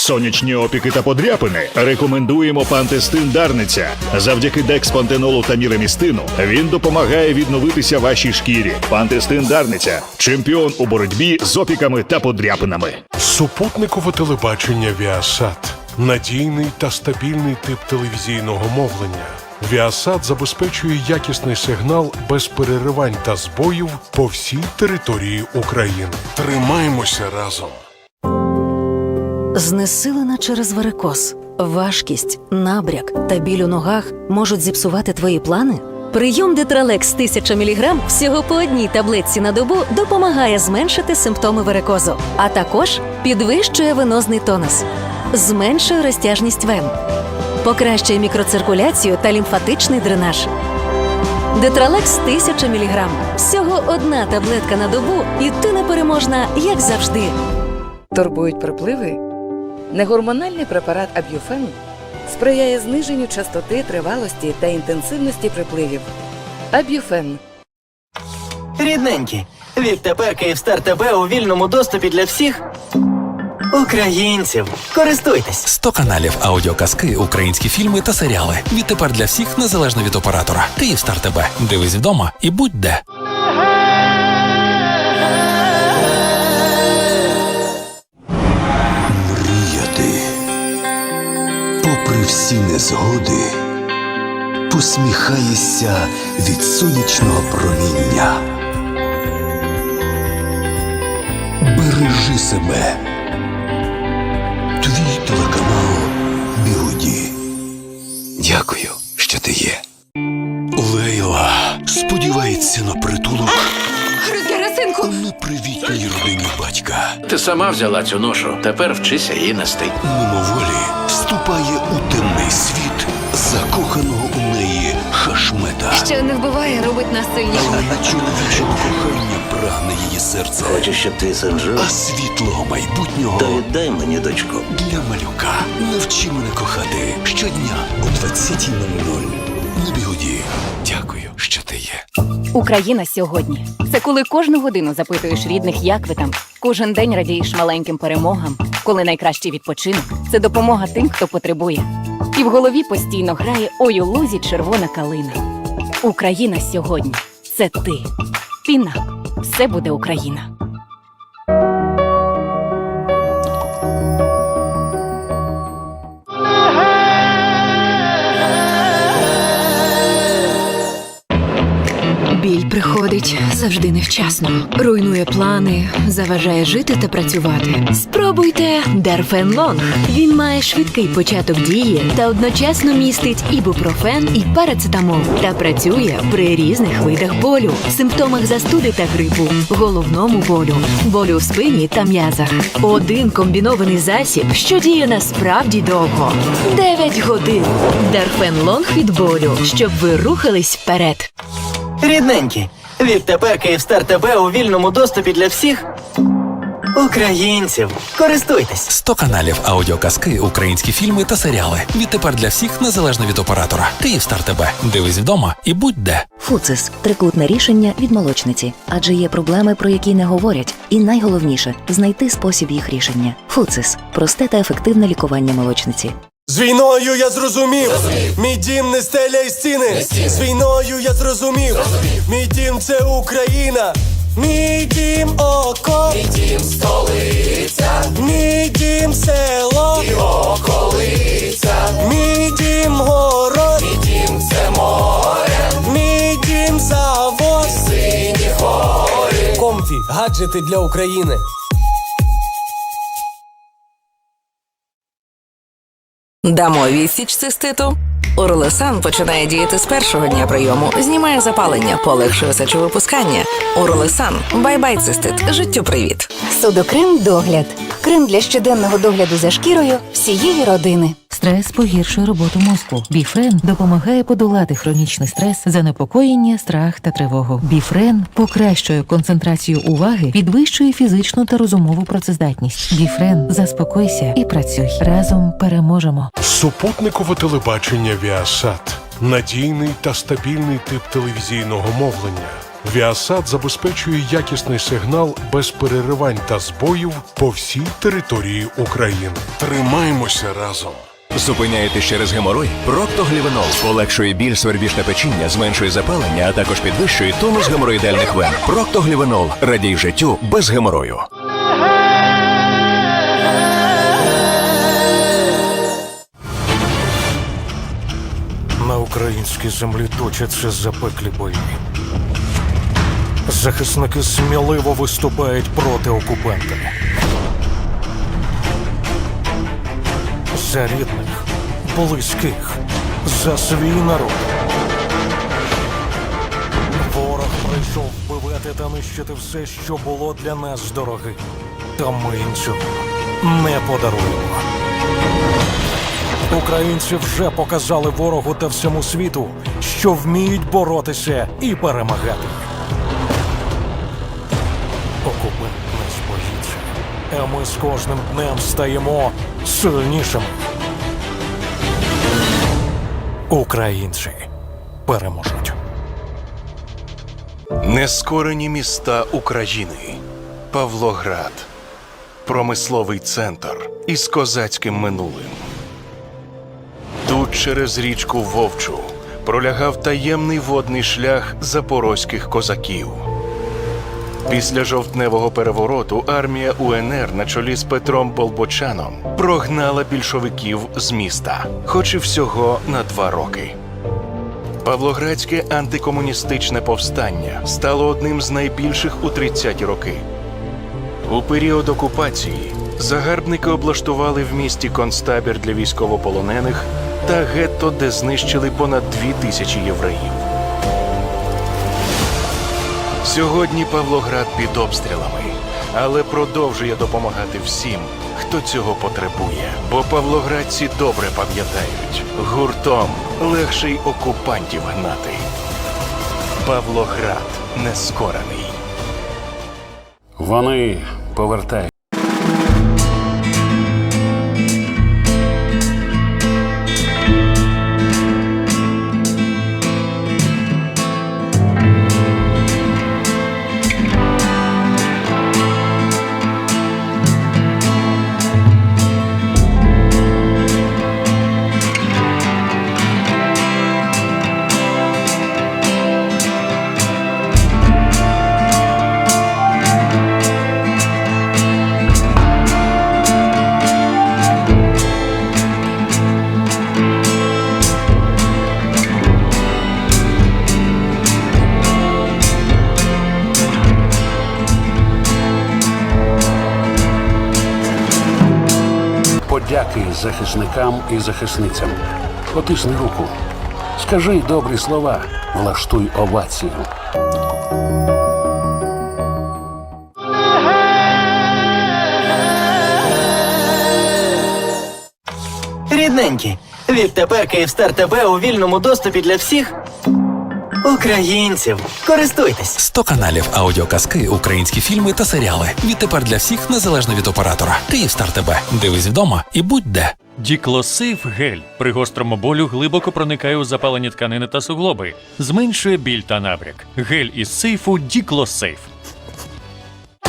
Сонячні опіки та подряпини рекомендуємо пантестин Дарниця. Завдяки декспантенолу та міремістину він допомагає відновитися вашій шкірі. Пантестин Дарниця чемпіон у боротьбі з опіками та подряпинами. Супутникове телебачення Віасат надійний та стабільний тип телевізійного мовлення. Віасат забезпечує якісний сигнал без переривань та збоїв по всій території України. Тримаймося разом. Знесилена через варикоз, важкість, набряк та біль у ногах можуть зіпсувати твої плани? Прийом Детралекс 1000 мг всього по одній таблетці на добу допомагає зменшити симптоми варикозу, а також підвищує венозний тонус, зменшує розтяжність вен, покращує мікроциркуляцію та лімфатичний дренаж. Детралекс 1000 мг. Всього одна таблетка на добу, і ти непереможна, як завжди. Турбують припливи? Негормональний препарат Аб'юфен сприяє зниженню частоти, тривалості та інтенсивності припливів. Аб'юфен Рідненькі, відтепер Київстар ТБ у вільному доступі для всіх українців. Користуйтесь! 100 каналів аудіоказки, українські фільми та серіали. Відтепер для всіх незалежно від оператора. Київстар ТБ. Дивись вдома і будь де. Всі незгоди, посміхаєшся від сонячного проміння. Бережи себе. Твій телеканал Бігуді. Дякую, що ти є. Лейла сподівається на притулок у непривітній родині батька. Ти сама взяла цю ношу, тепер вчися її нести. мимоволі вступає у темний світ закоханого у неї хашмета. Що не вбиває, робить нас сильнішими. Чоловічого кохання прагне її серце, Хочу, щоб син жив, а світлого майбутнього то віддай мені дочку. для малюка. Навчи мене кохати щодня о 20.00. На бігуді. Дякую, що ти є. Україна сьогодні. Це коли кожну годину запитуєш рідних, як ви там. Кожен день радієш маленьким перемогам. Коли найкращий відпочинок це допомога тим, хто потребує. І в голові постійно грає ой у лузі червона калина. Україна сьогодні. Це ти. Піна. Все буде Україна. Біль приходить завжди невчасно, руйнує плани, заважає жити та працювати. Спробуйте Дарфенлонг. Він має швидкий початок дії та одночасно містить ібупрофен і парацетамол та працює при різних видах болю, симптомах застуди та грипу, головному болю, болю в спині та м'язах. Один комбінований засіб, що діє насправді довго 9 годин. Дарфенлонг від болю, щоб ви рухались вперед. Рідненькі, відтепер Київстар ТБ у вільному доступі для всіх українців. Користуйтесь! 100 каналів аудіоказки, українські фільми та серіали. Відтепер для всіх незалежно від оператора. Київстар ТБ. Дивись вдома і будь де. Фуцис трикутне рішення від молочниці, адже є проблеми, про які не говорять, і найголовніше знайти спосіб їх рішення. Фуцис просте та ефективне лікування молочниці. З війною я зрозумів, мій дім не стеля і стіни. З війною я зрозумів, мій дім це Україна. Мій дім око, мій дім столиця, мій дім село. І околиця, мій дім город, мій дім це море, мій дім завод, сині гори. Комфі, гаджети для України. Дамо відсіч циститу. Уролесан починає діяти з першого дня прийому, знімає запалення, полегшує сечовипускання. Уролесан. Бай-бай, цистит. Життю привіт. Судокрем догляд. Крем для щоденного догляду за шкірою всієї родини. Стрес погіршує роботу мозку. Біфрен допомагає подолати хронічний стрес, занепокоєння, страх та тривогу. Біфрен покращує концентрацію уваги, підвищує фізичну та розумову працездатність. Біфрен, заспокойся і працюй. Разом переможемо. Супутникове телебачення Віасат надійний та стабільний тип телевізійного мовлення. Віасад забезпечує якісний сигнал без переривань та збоїв по всій території України. Тримаймося разом. Зупиняєте через геморой? Проктоглівенол полегшує біль, свербіж та печіння, зменшує запалення, а також підвищує тонус геморроїдальних вен. Проктоглівенол радій життю без геморою. На українській землі точаться запеклі бої. Захисники сміливо виступають проти окупанта. За рідних, близьких, за свій народ. Ворог прийшов вбивати та нищити все, що було для нас дорогим. Та ми їм не подаруємо. Українці вже показали ворогу та всьому світу, що вміють боротися і перемагати. Окупант нас боїться, а ми з кожним днем стаємо сильнішими. Українці переможуть. Нескорені міста України. Павлоград. Промисловий центр із козацьким минулим. Тут через річку Вовчу пролягав таємний водний шлях запорозьких козаків. Після жовтневого перевороту армія УНР на чолі з Петром Болбочаном прогнала більшовиків з міста, хоч і всього на два роки. Павлоградське антикомуністичне повстання стало одним з найбільших у 30-ті роки. У період окупації загарбники облаштували в місті концтабір для військовополонених та гетто, де знищили понад дві тисячі євреїв. Сьогодні Павлоград під обстрілами, але продовжує допомагати всім, хто цього потребує. Бо павлоградці добре пам'ятають, гуртом легше й окупантів гнати. Павлоград нескорений. Вони повертають. Захисникам і захисницям. Потисни руку. Скажи добрі слова, влаштуй овацію. Рідненькі, відтепер Київстар ТБ у вільному доступі для всіх українців. Користуйтесь. 100 каналів аудіоказки, українські фільми та серіали. Відтепер для всіх незалежно від оператора. Київстар ТБ. Дивись вдома і будь де. Діклосейф гель при гострому болю глибоко проникає у запалені тканини та суглоби, зменшує біль та набряк. Гель із сейфу Діклосейф.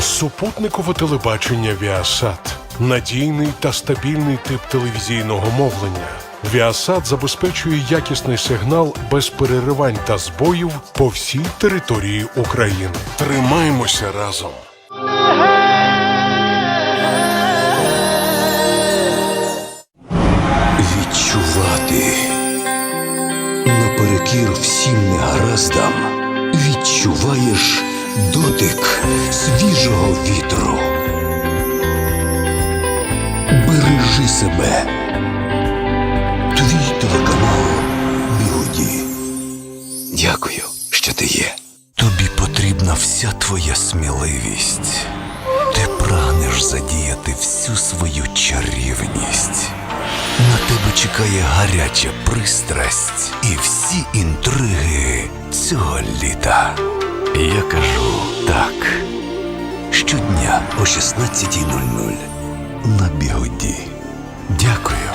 Супутникове телебачення Віасат надійний та стабільний тип телевізійного мовлення. Віасат забезпечує якісний сигнал без переривань та збоїв по всій території України. Тримаймося разом. Відчувати наперекір всім негараздам відчуваєш дотик свіжого вітру. Бережи себе. Твоя сміливість. Ти прагнеш задіяти всю свою чарівність. На тебе чекає гаряча пристрасть і всі інтриги цього літа. Я кажу так. Щодня о 16.00 на бігоді. Дякую,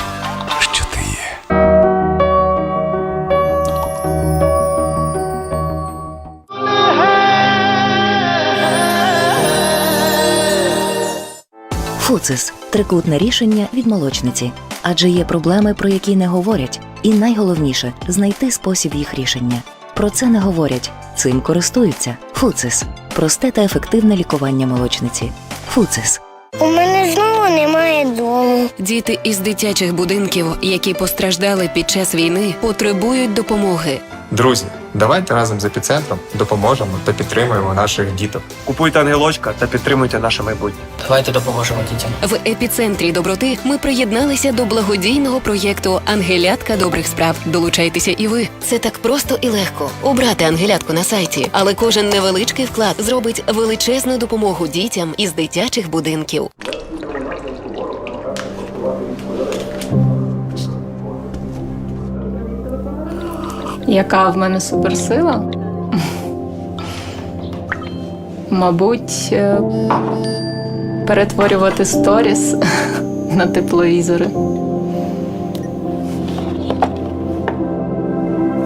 Фуцис трикутне рішення від молочниці. Адже є проблеми, про які не говорять, і найголовніше знайти спосіб їх рішення. Про це не говорять, цим користуються. Фуцис просте та ефективне лікування молочниці. Фуцис. У мене знову немає дому. Діти із дитячих будинків, які постраждали під час війни, потребують допомоги. Друзі, давайте разом з епіцентром допоможемо та підтримуємо наших діток. Купуйте ангелочка та підтримуйте наше майбутнє. Давайте допоможемо дітям. В епіцентрі доброти ми приєдналися до благодійного проєкту Ангелятка добрих справ. Долучайтеся і ви. Це так просто і легко. Обрати ангелятку на сайті, але кожен невеличкий вклад зробить величезну допомогу дітям із дитячих будинків. Яка в мене суперсила? Мабуть, е, перетворювати сторіс на тепловізори.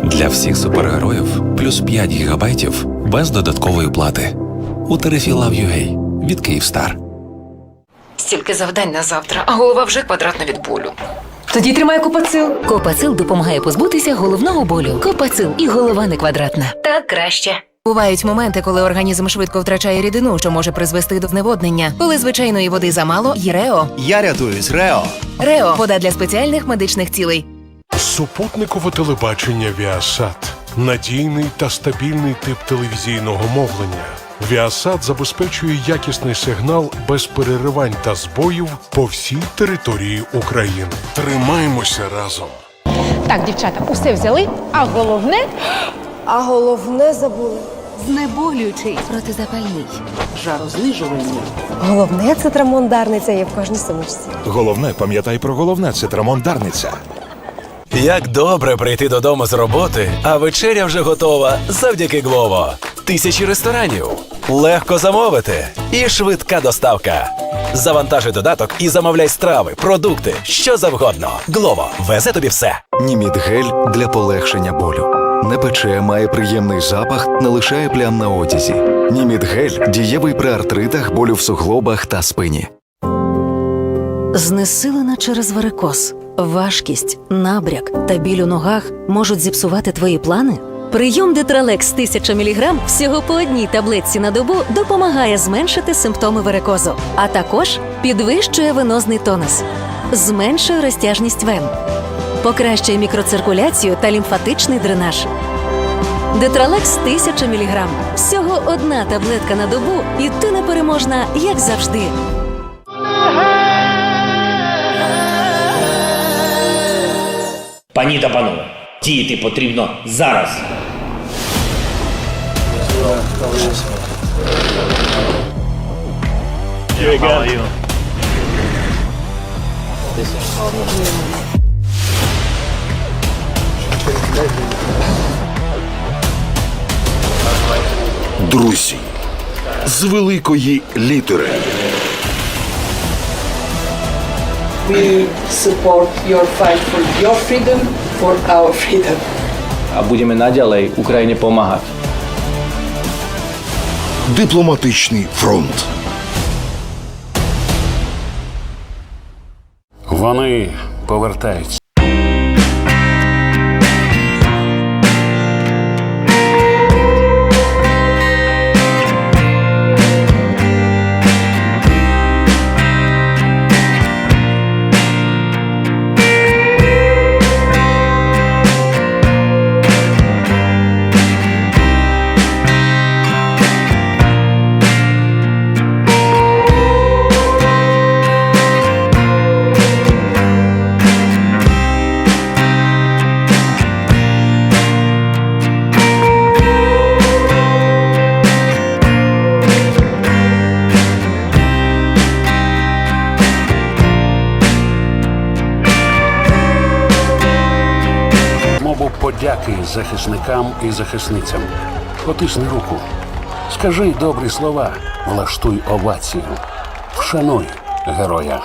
Для всіх супергероїв плюс 5 гігабайтів без додаткової плати. У тарифі Love.ua від Київстар. Стільки завдань на завтра, а голова вже квадратна від болю. Тоді тримай копацил. Копацил допомагає позбутися головного болю. Копацил і голова не квадратна. Так краще. Бувають моменти, коли організм швидко втрачає рідину, що може призвести до зневоднення. Коли звичайної води замало, є Рео. Я рятуюсь, Рео. Рео вода для спеціальних медичних цілей. Супутникове телебачення Віасат надійний та стабільний тип телевізійного мовлення. Віасат забезпечує якісний сигнал без переривань та збоїв по всій території України. Тримаємося разом. Так, дівчата, усе взяли, а головне. А головне забули. Знеболюючий протизапальний. Жарознижувальний. Головне це трамондарниця є в кожній сумочці. Головне, пам'ятай про головне це трамондарниця. Як добре прийти додому з роботи, а вечеря вже готова завдяки Глово. Тисячі ресторанів, легко замовити і швидка доставка. Завантажуй додаток і замовляй страви, продукти, що завгодно. Глово везе тобі все. Німідгель для полегшення болю. Не пече, має приємний запах, не лишає плям на одязі. Німідгель дієвий при артритах, болю в суглобах та спині. Знесилена через варикоз, важкість, набряк та біль у ногах можуть зіпсувати твої плани? Прийом Детралекс 1000 мг всього по одній таблетці на добу допомагає зменшити симптоми варикозу, а також підвищує венозний тонус, зменшує розтяжність вен, покращує мікроциркуляцію та лімфатичний дренаж. Детралекс 1000 мг всього одна таблетка на добу, і ти непереможна, як завжди. Пані та панове, діяти потрібно зараз. Друзі, з великої літери. We support your fight for your freedom, for our freedom. А будемо надалі Україні допомагати. Дипломатичний фронт. Вони повертаються. Захисникам і захисницям. Потисни руку. Скажи добрі слова, влаштуй овацію. Вшануй героя.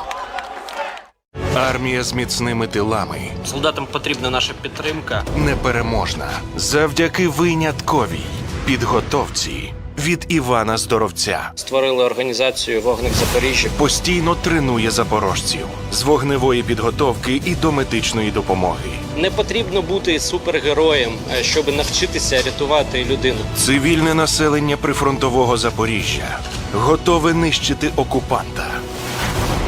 Армія з міцними тилами Солдатам потрібна наша підтримка. непереможна завдяки винятковій підготовці від Івана Здоровця. Створили організацію Вогник Запоріжжя. Постійно тренує запорожців з вогневої підготовки і до медичної допомоги. Не потрібно бути супергероєм, е, щоб навчитися рятувати людину. Цивільне населення прифронтового Запоріжжя готове нищити окупанта.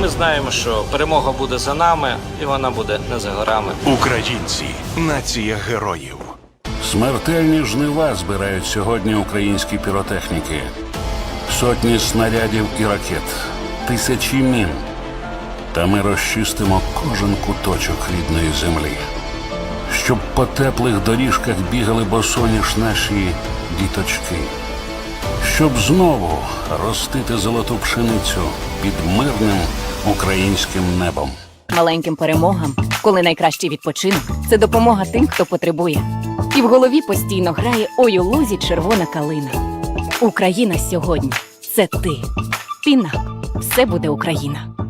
Ми знаємо, що перемога буде за нами, і вона буде не за горами. Українці нація героїв. Смертельні жнива збирають сьогодні українські піротехніки. Сотні снарядів і ракет, тисячі мін. Та ми розчистимо кожен куточок рідної землі. Щоб по теплих доріжках бігали босоніж наші діточки. Щоб знову ростити золоту пшеницю під мирним українським небом. Маленьким перемогам, коли найкращий відпочинок це допомога тим, хто потребує. І в голові постійно грає ой у лузі червона калина. Україна сьогодні це ти. Пінак. Все буде Україна.